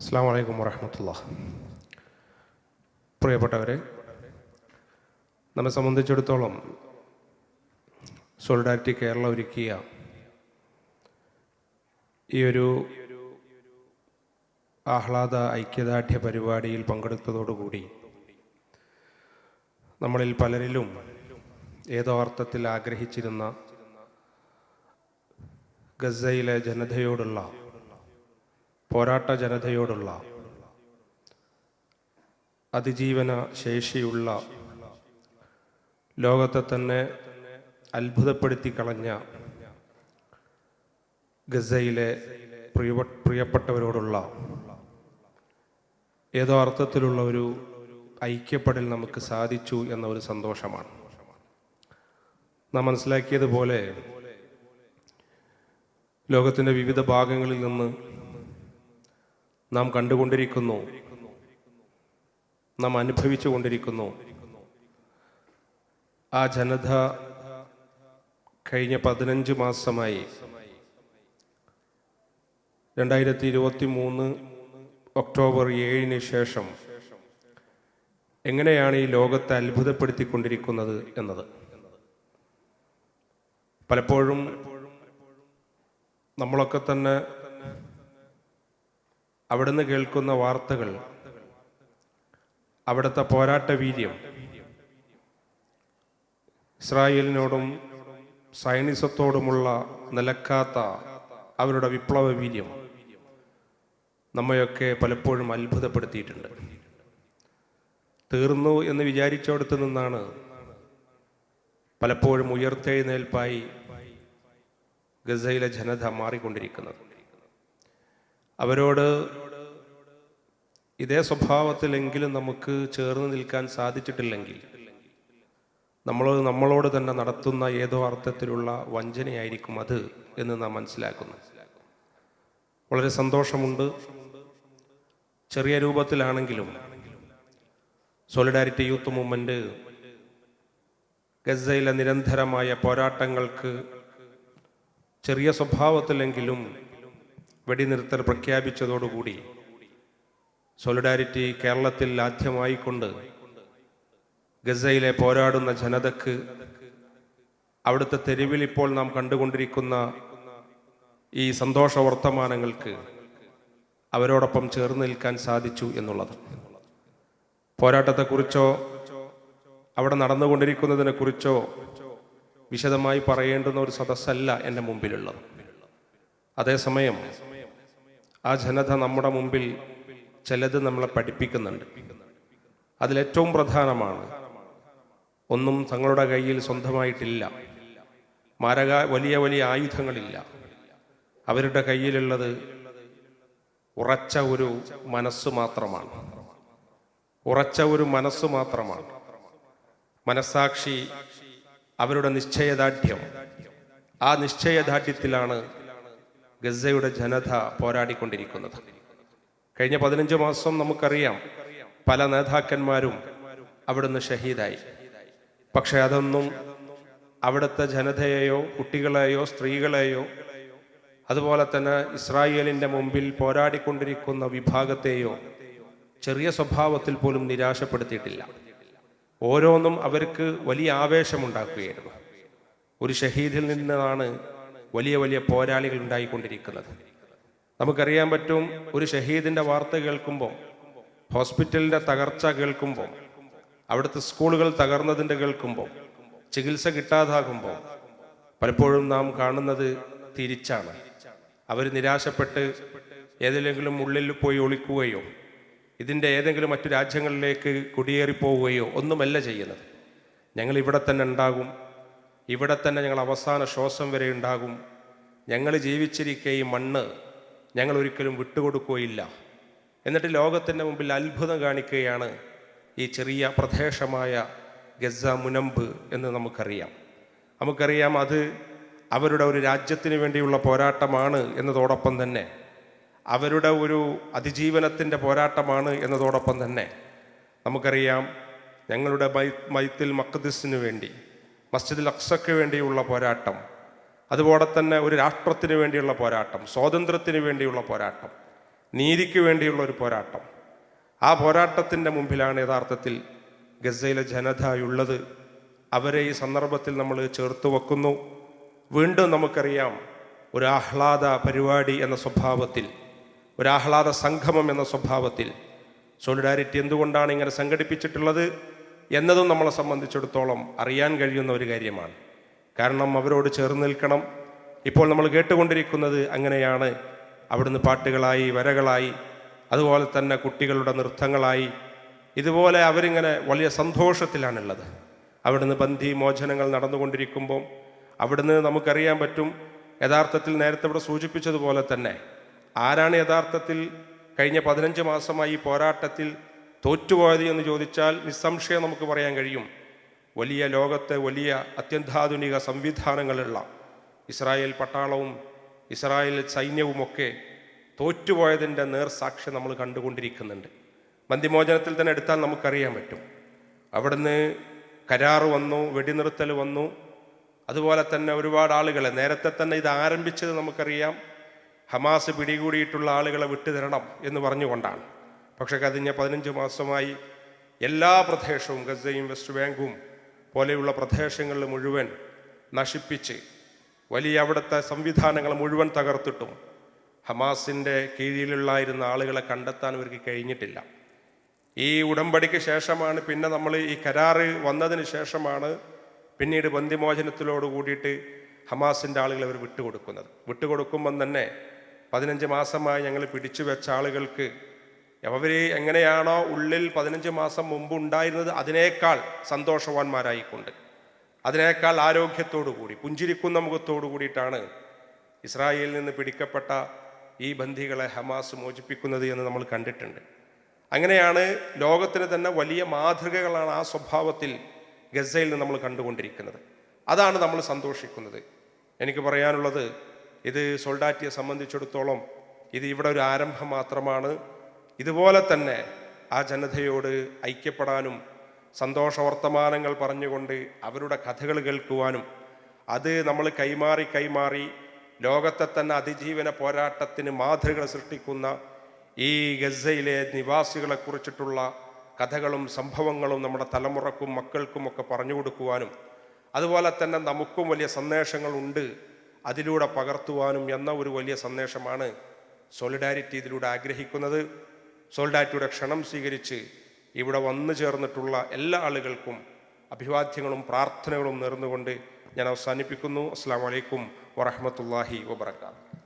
അസ്സാം വലൈക്കും വറഹമത്തുള്ള പ്രിയപ്പെട്ടവരെ നമ്മെ സംബന്ധിച്ചിടത്തോളം സോളിഡാരിറ്റി കേരള ഒരുക്കിയ ഈ ഒരു ആഹ്ലാദ ഐക്യദാർഢ്യ പരിപാടിയിൽ പങ്കെടുത്തതോടുകൂടി നമ്മളിൽ പലരിലും ഏതോ അർത്ഥത്തിൽ ആഗ്രഹിച്ചിരുന്ന ഗസയിലെ ജനതയോടുള്ള പോരാട്ട ജനതയോടുള്ള അതിജീവന ശേഷിയുള്ള ലോകത്തെ തന്നെ അത്ഭുതപ്പെടുത്തി കളഞ്ഞ ഗസയിലെ പ്രിയ പ്രിയപ്പെട്ടവരോടുള്ള ഏതോ അർത്ഥത്തിലുള്ള ഒരു ഐക്യപ്പെടൽ നമുക്ക് സാധിച്ചു എന്ന ഒരു സന്തോഷമാണ്. നാം മനസ്സിലാക്കിയതുപോലെ ലോകത്തിന്റെ വിവിധ ഭാഗങ്ങളിൽ നിന്ന് നാം കണ്ടുകൊണ്ടിരിക്കുന്നു. നാം അനുഭവിച്ചു കൊണ്ടിരിക്കുന്നു ആ ജനത കഴിഞ്ഞ പതിനഞ്ച് മാസമായി രണ്ടായിരത്തി ഇരുപത്തി മൂന്ന് ഒക്ടോബർ ഏഴിന് ശേഷം എങ്ങനെയാണ് ഈ ലോകത്തെ അത്ഭുതപ്പെടുത്തിക്കൊണ്ടിരിക്കുന്നത് എന്നത്? പലപ്പോഴും നമ്മളൊക്കെ തന്നെ അവിടുന്ന് കേൾക്കുന്ന വാർത്തകൾ അവിടുത്തെ പോരാട്ട വീര്യം ഇസ്രായേലിനോടും സൈനിസത്തോടുമുള്ള നിലക്കാത്ത അവരുടെ വിപ്ലവ വീര്യം നമ്മയൊക്കെ പലപ്പോഴും അത്ഭുതപ്പെടുത്തിയിട്ടുണ്ട്. തീർന്നു എന്ന് വിചാരിച്ചോടത്ത് നിന്നാണ് പലപ്പോഴും ഉയർത്തെഴുന്നേൽപ്പായി ഗസയിലെ ജനത മാറിക്കൊണ്ടിരിക്കുന്നത്. അവരോട് ഇതേ സ്വഭാവത്തിലെങ്കിലും നമുക്ക് ചേർന്ന് നിൽക്കാൻ സാധിച്ചിട്ടില്ലെങ്കിൽ നമ്മൾ നമ്മളോട് തന്നെ നടത്തുന്ന ഏതോ അർത്ഥത്തിലുള്ള വഞ്ചനയായിരിക്കും അത് എന്ന് നാം മനസ്സിലാക്കുന്നു. വളരെ സന്തോഷമുണ്ട്. ചെറിയ രൂപത്തിലാണെങ്കിലും സോളിഡാരിറ്റി യൂത്ത് മൂവ്മെന്റ് ഗസയിലെ നിരന്തരമായ പോരാട്ടങ്ങൾക്ക് ചെറിയ സ്വഭാവത്തിലെങ്കിലും വെടിനിർത്തൽ പ്രഖ്യാപിച്ചതോടുകൂടി സോളിഡാരിറ്റി കേരളത്തിൽ ആദ്യമായിക്കൊണ്ട് ഗസയിലെ പോരാടുന്ന ജനതക്ക് അവിടുത്തെ തെരുവിൽ ഇപ്പോൾ നാം കണ്ടുകൊണ്ടിരിക്കുന്ന ഈ സന്തോഷ വർത്തമാനങ്ങൾക്ക് അവരോടൊപ്പം ചേർന്ന് നിൽക്കാൻ സാധിച്ചു എന്നുള്ളത്. പോരാട്ടത്തെക്കുറിച്ചോ അവിടെ നടന്നുകൊണ്ടിരിക്കുന്നതിനെക്കുറിച്ചോ വിശദമായി പറയേണ്ടുന്ന ഒരു സദസ്സല്ല എന്റെ മുമ്പിലുള്ളത്. അതേസമയം ആ ജനത നമ്മുടെ മുമ്പിൽ ചിലത് നമ്മളെ പഠിപ്പിക്കുന്നുണ്ട്. അതിലേറ്റവും പ്രധാനമാണ് ഒന്നും തങ്ങളുടെ കയ്യിൽ സ്വന്തമായിട്ടില്ല. മാരക വലിയ വലിയ ആയുധങ്ങളില്ല. അവരുടെ കയ്യിലുള്ളത് ഉറച്ച ഒരു മനസ്സ് മാത്രമാണ്. ഉറച്ച ഒരു മനസ്സ് മാത്രമാണ്. മനസ്സാക്ഷി അവരുടെ നിശ്ചയദാർഢ്യം. ആ നിശ്ചയദാർഢ്യത്തിലാണ് ഗസയുടെ ജനത പോരാടിക്കൊണ്ടിരിക്കുന്നത്. കഴിഞ്ഞ പതിനഞ്ച് മാസം നമുക്കറിയാം പല നേതാക്കന്മാരും അവിടുന്ന് ഷഹീദായി. പക്ഷെ അതൊന്നും അവിടുത്തെ ജനതയെയോ കുട്ടികളെയോ സ്ത്രീകളെയോ അതുപോലെ തന്നെ ഇസ്രായേലിന്റെ മുമ്പിൽ പോരാടിക്കൊണ്ടിരിക്കുന്ന വിഭാഗത്തെയോ ചെറിയ സ്വഭാവത്തിൽ പോലും നിരാശപ്പെടുത്തിയിട്ടില്ല. ഓരോന്നും അവർക്ക് വലിയ ആവേശമുണ്ടാക്കുകയായിരുന്നു. ഒരു ഷഹീദിൽ നിന്നാണ് വലിയ വലിയ പോരാളികൾ ഉണ്ടായിക്കൊണ്ടിരിക്കുന്നത്. നമുക്കറിയാൻ പറ്റും ഒരു ഷഹീദിന്റെ വാർത്ത കേൾക്കുമ്പോൾ ഹോസ്പിറ്റലിന്റെ തകർച്ച കേൾക്കുമ്പോൾ അവിടുത്തെ സ്കൂളുകൾ തകർന്നതിന്റെ കേൾക്കുമ്പോൾ ചികിത്സ കിട്ടാതാകുമ്പോൾ പലപ്പോഴും നാം കാണുന്നത് തിരിച്ചാണ്. അവർ നിരാശപ്പെട്ട് ഏതെങ്കിലും ഉള്ളിൽ പോയി ഒളിക്കുകയോ ഇതിന്റെ ഏതെങ്കിലും മറ്റു രാജ്യങ്ങളിലേക്ക് കുടിയേറിപ്പോവുകയോ ഒന്നുമല്ല ചെയ്യുന്നത്. ഞങ്ങൾ ഇവിടെ തന്നെ ഉണ്ടാകും. ഇവിടെ തന്നെ ഞങ്ങൾ അവസാന ശ്വാസം വരെ ഉണ്ടാകും. ഞങ്ങൾ ജീവിച്ചിരിക്കെ ഈ മണ്ണ് ഞങ്ങൾ ഒരിക്കലും വിട്ടുകൊടുക്കുകയില്ല. എന്നിട്ട് ലോകത്തിന്റെ മുമ്പിൽ അത്ഭുതം കാണിക്കുകയാണ് ഈ ചെറിയ പ്രദേശമായ ഗസ മുനമ്പ് എന്ന് നമുക്കറിയാം. നമുക്കറിയാം അത് അവരുടെ ഒരു രാജ്യത്തിന് വേണ്ടിയുള്ള പോരാട്ടമാണ് എന്നതോടൊപ്പം തന്നെ. അവരുടെ ഒരു അതിജീവനത്തിന്റെ പോരാട്ടമാണ് എന്നതോടൊപ്പം തന്നെ. നമുക്കറിയാം ഞങ്ങളുടെ മൈത്തിൽ മക്കദിസിന് വേണ്ടി മസ്ജിദുൽ അക്സയ്ക്ക് വേണ്ടിയുള്ള പോരാട്ടം അതുപോലെ തന്നെ ഒരു രാഷ്ട്രത്തിന് വേണ്ടിയുള്ള പോരാട്ടം സ്വാതന്ത്ര്യത്തിന് വേണ്ടിയുള്ള പോരാട്ടം നീതിക്ക് വേണ്ടിയുള്ള ഒരു പോരാട്ടം. ആ പോരാട്ടത്തിന്റെ മുമ്പിലാണ് യഥാർത്ഥത്തിൽ ഗസയിലെ ജനത ഉള്ളത് അവരെ ഈ സന്ദർഭത്തിൽ നമ്മൾ ചേർത്ത് വെക്കുന്നു. വീണ്ടും നമുക്കറിയാം ഒരു ആഹ്ലാദ പരിപാടി എന്ന സ്വഭാവത്തിൽ ഒരു ആഹ്ലാദ സംഗമം എന്ന സ്വഭാവത്തിൽ സോളിഡാരിറ്റി എന്തുകൊണ്ടാണ് ഇങ്ങനെ സംഘടിപ്പിച്ചിട്ടുള്ളത്? എന്നതും നമ്മളെ സംബന്ധിച്ചിടത്തോളം അറിയാൻ കഴിയുന്ന ഒരു കാര്യമാണ്. കാരണം അവരോട് ചേർന്ന് നിൽക്കണം. ഇപ്പോൾ നമ്മൾ കേട്ടുകൊണ്ടിരിക്കുന്നത് അങ്ങനെയാണ്. അവിടുന്ന് പാട്ടുകളായി വരകളായി അതുപോലെ തന്നെ കുട്ടികളുടെ നൃത്തങ്ങളായി. ഇതുപോലെ അവരിങ്ങനെ വലിയ സന്തോഷത്തിലാണുള്ളത്. അവിടുന്ന് ബന്ധി മോചനങ്ങൾ നടന്നുകൊണ്ടിരിക്കുമ്പോൾ അവിടുന്ന് നമുക്കറിയാൻ പറ്റും. യഥാർത്ഥത്തിൽ നേരത്തെ ഇവിടെ സൂചിപ്പിച്ചതുപോലെ തന്നെ ആരാണ് യഥാർത്ഥത്തിൽ കഴിഞ്ഞ പതിനഞ്ച് മാസമായി ഈ പോരാട്ടത്തിൽ തോറ്റുപോയത് എന്ന് ചോദിച്ചാൽ നിസ്സംശയം നമുക്ക് പറയാൻ കഴിയും. വലിയ ലോകത്തെ വലിയ അത്യന്താധുനിക സംവിധാനങ്ങളുള്ള ഇസ്രായേൽ പട്ടാളവും ഇസ്രായേൽ സൈന്യവുമൊക്കെ തോറ്റുപോയതിന്റെ നേർസാക്ഷ്യം നമ്മൾ കണ്ടുകൊണ്ടിരിക്കുന്നുണ്ട്. ബന്ദിമോചനത്തിൽ തന്നെ എടുത്താൽ നമുക്കറിയാൻ പറ്റും. അവിടുന്ന് കരാറ് വന്നു വെടിനിർത്തൽ വന്നു. അതുപോലെ തന്നെ ഒരുപാട് ആളുകളെ നേരത്തെ തന്നെ ഇത് ആരംഭിച്ചത് നമുക്കറിയാം. ഹമാസ് പിടികൂടിയിട്ടുള്ള ആളുകളെ വിട്ടുതരണം എന്ന് പറഞ്ഞുകൊണ്ടാണ്. പക്ഷേ കഴിഞ്ഞ പതിനഞ്ച് മാസമായി എല്ലാ പ്രദേശവും ഗസയും വെസ്റ്റ് ബാങ്കും പോലെയുള്ള പ്രദേശങ്ങളിൽ മുഴുവൻ നശിപ്പിച്ച് വലിയ അവിടുത്തെ സംവിധാനങ്ങൾ മുഴുവൻ തകർത്തിട്ടും ഹമാസിന്റെ കീഴിലുള്ളായിരുന്ന ആളുകളെ കണ്ടെത്താൻ ഇവർക്ക് കഴിഞ്ഞിട്ടില്ല. ഈ ഉടമ്പടിക്ക് ശേഷമാണ് പിന്നെ നമ്മൾ ഈ കരാറ് വന്നതിന് ശേഷമാണ് പിന്നീട് ബന്ധിമോചനത്തിലോട് കൂടിയിട്ട് ഹമാസിന്റെ ആളുകളെ അവർ വിട്ടുകൊടുക്കുന്നത്. വിട്ടുകൊടുക്കുമ്പം തന്നെ പതിനഞ്ച് മാസമായി ഞങ്ങൾ പിടിച്ചു വെച്ച ആളുകൾക്ക് അവർ എങ്ങനെയാണോ ഉള്ളിൽ പതിനഞ്ച് മാസം മുമ്പ് ഉണ്ടായിരുന്നത് അതിനേക്കാൾ സന്തോഷവാന്മാരായിക്കൊണ്ട്. അതിനേക്കാൾ ആരോഗ്യത്തോടു കൂടി പുഞ്ചിരിക്കുന്ന മുഖത്തോടു കൂടിയിട്ടാണ് ഇസ്രായേലിൽ നിന്ന് പിടിക്കപ്പെട്ട ഈ ബന്ധികളെ ഹമാസ് മോചിപ്പിക്കുന്നത് എന്ന് നമ്മൾ കണ്ടിട്ടുണ്ട്. അങ്ങനെയാണ് ലോകത്തിന് തന്നെ വലിയ മാതൃകകളാണ് ആ സ്വഭാവത്തിൽ ഗസയിൽ നിന്ന് നമ്മൾ കണ്ടുകൊണ്ടിരിക്കുന്നത്. അതാണ് നമ്മൾ സന്തോഷിക്കുന്നത്. എനിക്ക് പറയാനുള്ളത് ഇത് സോൾഡാറ്റിയെ സംബന്ധിച്ചിടത്തോളം ഇത് ഇവിടെ ഒരു ആരംഭം മാത്രമാണ്. ഇതുപോലെ തന്നെ ആ ജനതയോട് ഐക്യപ്പെടാനും സന്തോഷവർത്തമാനങ്ങൾ പറഞ്ഞുകൊണ്ട് അവരുടെ കഥകൾ കേൾക്കുവാനും അത് നമ്മൾ കൈമാറി കൈമാറി ലോകത്തെ തന്നെ അതിജീവന പോരാട്ടത്തിന് മാതൃകൾ സൃഷ്ടിക്കുന്ന ഈ ഗസയിലെ നിവാസികളെ കുറിച്ചിട്ടുള്ള കഥകളും സംഭവങ്ങളും നമ്മുടെ തലമുറക്കും മക്കൾക്കും ഒക്കെ പറഞ്ഞു കൊടുക്കുവാനും അതുപോലെ തന്നെ നമുക്കും വലിയ സന്ദേശങ്ങളുണ്ട് അതിലൂടെ പകർത്തുവാനും എന്ന ഒരു വലിയ സന്ദേശമാണ് സോളിഡാരിറ്റി ഇതിലൂടെ ആഗ്രഹിക്കുന്നത്. സോളിഡാരിറ്റിയുടെ ക്ഷണം സ്വീകരിച്ച് ഇവിടെ വന്നു ചേർന്നിട്ടുള്ള എല്ലാ ആളുകൾക്കും അഭിവാദ്യങ്ങളും പ്രാർത്ഥനകളും നേർന്നുകൊണ്ട് ഞാൻ അവസാനിപ്പിക്കുന്നു. അസ്സാം വലൈക്കും വറഹമത്തല്ലാഹി വബർക്കാത്തു